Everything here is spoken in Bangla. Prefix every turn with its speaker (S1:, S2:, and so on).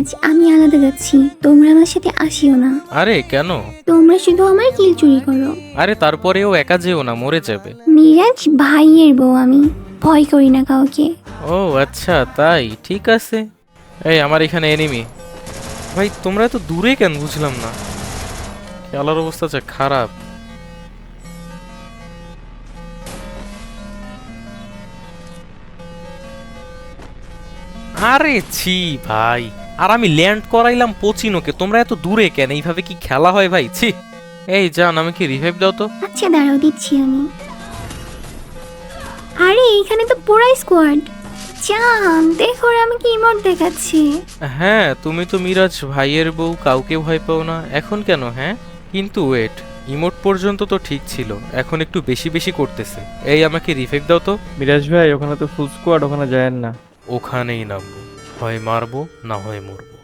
S1: মিরাজ আমি আলাদা যাচ্ছি। তোমরা আমার সাথে আসিও না।
S2: আরে কেন?
S1: তোমরা শুধু আমার কিল চুরি করো।
S2: আরে তারপরেও একা যেও না মরে যাবে।
S1: মিরাজ ভাইয়ের বউ আমি। ভয় করি না কাউকে।
S2: ও আচ্ছা তাই? ঠিক আছে। এই আমার এখানে এনিমি ভাই তোমরা এত দূরে কেন? বুঝলাম না। খেলার অবস্থা যা খারাপ। আরে ছি ভাই। আর আমি ল্যান্ড করাইলাম পচিনোকে। তোমরা এত দূরে কেন? এইভাবে কি খেলা হয় ভাই? ছি। এই জান আমাকে রিভাইভ দাও তো?
S1: আচ্ছা দাঁড়াও দিচ্ছি আমি। আরে এখানে তো পুরাই স্কোয়াড চান দেখো ওরা আমাকে ইমোট দেখাচ্ছে।
S2: হ্যাঁ তুমি তো মিরাজ ভাইয়ের বউ কাউকে ভয় পাও না। এখন কেন হ্যাঁ? কিন্তু ওয়েট ইমোট পর্যন্ত তো ঠিক ছিল। এখন একটু বেশি বেশি করতেছে। এই আমাকে রিফেক্ট দাও তো।
S3: মিরাজ ভাই ওখানে তো ফুল স্কোয়াড ওখানে যায় না।
S2: ওখানেই নামবো। হয় মারবো না হয় মরবো।